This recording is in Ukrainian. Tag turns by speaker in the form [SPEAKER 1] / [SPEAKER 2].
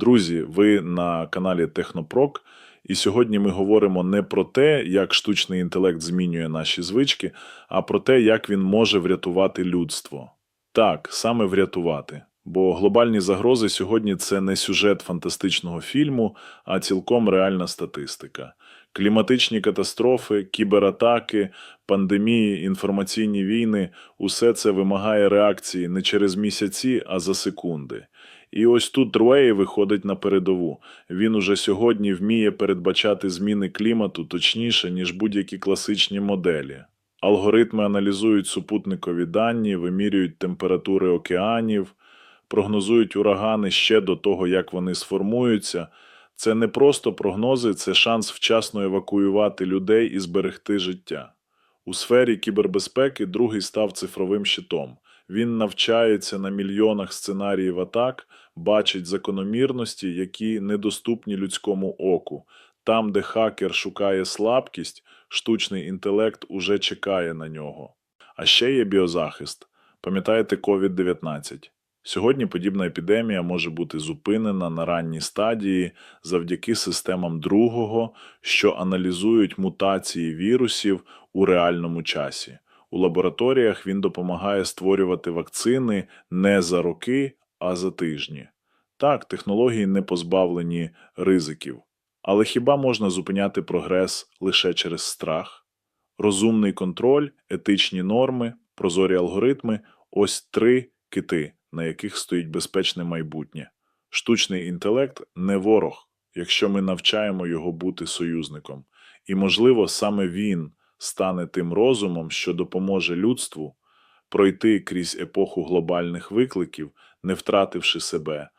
[SPEAKER 1] Друзі, ви на каналі Технопрок, і сьогодні ми говоримо не про те, як штучний інтелект змінює наші звички, а про те, як він може врятувати людство. Так, саме врятувати. Бо глобальні загрози сьогодні це не сюжет фантастичного фільму, а цілком реальна статистика. Кліматичні катастрофи, кібератаки, пандемії, інформаційні війни усе це вимагає реакції не через місяці, а за секунди. І ось тут Руей виходить на передову. Він уже сьогодні вміє передбачати зміни клімату точніше, ніж будь-які класичні моделі. Алгоритми аналізують супутникові дані, вимірюють температури океанів, прогнозують урагани ще до того, як вони сформуються. Це не просто прогнози, це шанс вчасно евакуювати людей і зберегти життя. У сфері кібербезпеки другий став цифровим щитом. Він навчається на мільйонах сценаріїв атак, бачить закономірності, які недоступні людському оку. Там, де хакер шукає слабкість, штучний інтелект уже чекає на нього. А ще є біозахист. Пам'ятаєте COVID-19? Сьогодні подібна епідемія може бути зупинена на ранній стадії завдяки системам другого, що аналізують мутації вірусів у реальному часі. У лабораторіях він допомагає створювати вакцини не за роки, а за тижні. Так, технології не позбавлені ризиків. Але хіба можна зупиняти прогрес лише через страх? Розумний контроль, етичні норми, прозорі алгоритми ось три кити, на яких стоїть безпечне майбутнє. Штучний інтелект не ворог, якщо ми навчаємо його бути союзником. І, можливо, саме він стане тим розумом, що допоможе людству пройти крізь епоху глобальних викликів, не втративши себе,